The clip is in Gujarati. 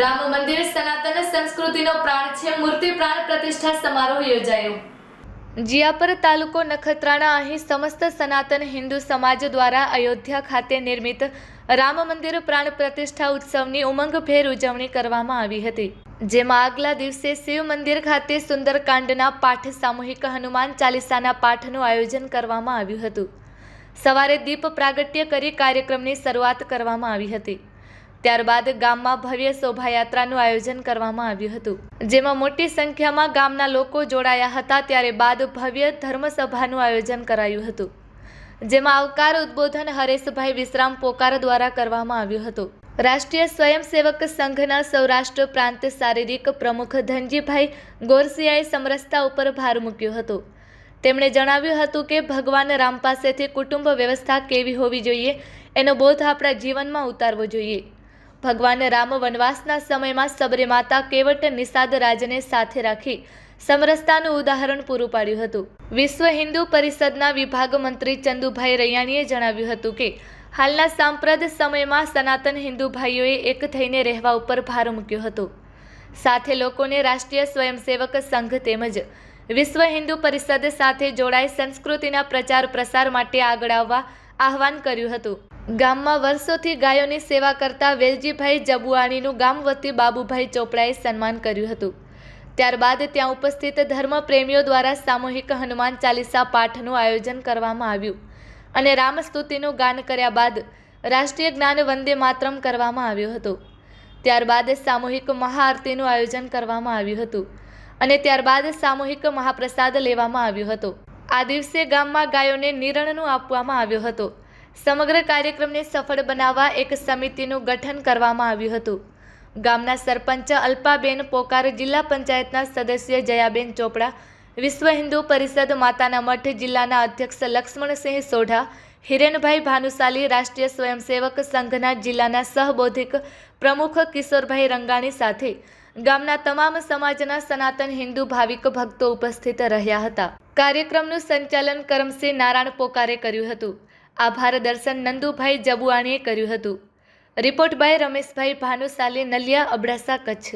રામ મંદિર સનાતન સંસ્કૃતિનો પ્રાણ છે, મૂર્તિ પ્રાણ પ્રતિષ્ઠા સમારોહ યોજાયો. જિયાપર તાલુકો નખત્રાણા અહીં સમસ્ત સનાતન હિન્દુ સમાજ દ્વારા અયોધ્યા ખાતે નિર્મિત રામ મંદિર પ્રાણ પ્રતિષ્ઠા ઉત્સવની ઉમંગભેર ઉજવણી કરવામાં આવી હતી, જેમાં આગલા દિવસે શિવ મંદિર ખાતે સુંદરકાંડના પાઠ, સામૂહિક હનુમાન ચાલીસાના પાઠનું આયોજન કરવામાં આવ્યું હતું. સવારે દીપ પ્રાગટ્ય કરી કાર્યક્રમની શરૂઆત કરવામાં આવી હતી. ત્યારબાદ ગામમાં ભવ્ય શોભાયાત્રાનું આયોજન કરવામાં આવ્યું હતું. જેમાં મોટી સંખ્યામાં ગામના લોકો જોડાયા હતા, ત્યારે બાદ ભવ્ય ધર્મસભાનું આયોજન કરાયું હતું. જેમાં આવકાર ઉદ્બોધન હરેશભાઈ વિશ્રામ પોકાર દ્વારા કરવામાં આવ્યું હતું. રાષ્ટ્રીય સ્વયંસેવક સંઘના સૌરાષ્ટ્ર પ્રાંત શારીરિક પ્રમુખ ધનજીભાઈ ગોરસિયાએ સમરસતા ઉપર ભાર મૂક્યો હતો. તેમણે જણાવ્યું હતું કે, ભગવાન રામ પાસેથી કુટુંબ વ્યવસ્થા કેવી હોવી જોઈએ? એનો બોધ આપણા જીવનમાં ઉતારવો જોઈએ. ભગવાન રામ વનવાસના સમયમાં સબરે માતા કેવટ નિષાદ રાજને સાથે રાખી સમરસતાનું ઉદાહરણ પૂરું પાડ્યું હતું. વિશ્વ હિન્દુ પરિષદના વિભાગ મંત્રી ચંદુભાઈ રૈયાણીએ જણાવ્યું હતું કે, હાલના સાંપ્રદ સમયમાં સનાતન હિન્દુ ભાઈઓએ એક થઈને રહેવા ઉપર ભાર મૂક્યો હતો. સાથે લોકોને રાષ્ટ્રીય સ્વયંસેવક સંઘ તેમજ વિશ્વ હિન્દુ પરિષદ સાથે જોડાઈ સંસ્કૃતિના પ્રચાર પ્રસાર માટે આગળ આવવા આહવાન કર્યું હતું. ગામમાં વર્ષોથી ગાયોની સેવા કરતા વેલજીભાઈ જબુઆણીનું ગામ વતી બાબુભાઈ ચોપડાએ સન્માન કર્યું હતું. ત્યારબાદ ત્યાં ઉપસ્થિત ધર્મપ્રેમીઓ દ્વારા સામૂહિક હનુમાન ચાલીસા પાઠનું આયોજન કરવામાં આવ્યું અને રામસ્તુતિનું ગાન કર્યા બાદ રાષ્ટ્રીય જ્ઞાન વંદે માતરમ કરવામાં આવ્યો હતો. ત્યારબાદ સામૂહિક મહાઆરતીનું આયોજન કરવામાં આવ્યું હતું અને ત્યારબાદ સામૂહિક મહાપ્રસાદ લેવામાં આવ્યો હતો. આ દિવસે ગામમાં ગાયોને નિરણનું આપવામાં આવ્યો હતો. સમગ્ર કાર્યક્રમને સફળ બનાવવા એક સમિતિનું ગઠન કરવામાં આવ્યું હતું. ગામના સરપંચ અલ્પાબેન પોકાર, જિલ્લા પંચાયતના સદસ્ય જયાબેન ચોપડા, વિશ્વ હિન્દુ પરિષદ માતાના મઠ જિલ્લાના અધ્યક્ષ લક્ષ્મણસિંહ સોઢા, હિરેનભાઈ ભાનુશાલી રાષ્ટ્રીય સ્વયંસેવક સંઘના જિલ્લાના સહબોધિક પ્રમુખ કિશોરભાઈ રંગાણી સાથે ગામના તમામ સમાજના સનાતન હિન્દુ ભાવિક ભક્તો ઉપસ્થિત રહ્યા હતા. કાર્યક્રમનું સંચાલન કરમસિંહ નારાયણ પોકારે કર્યું હતું. આભાર દર્શન નંદુભાઈ જબુઆણીએ કર્યું હતું. Report by Rameshbhai Bhanushali Naliya Abdasa Kutch.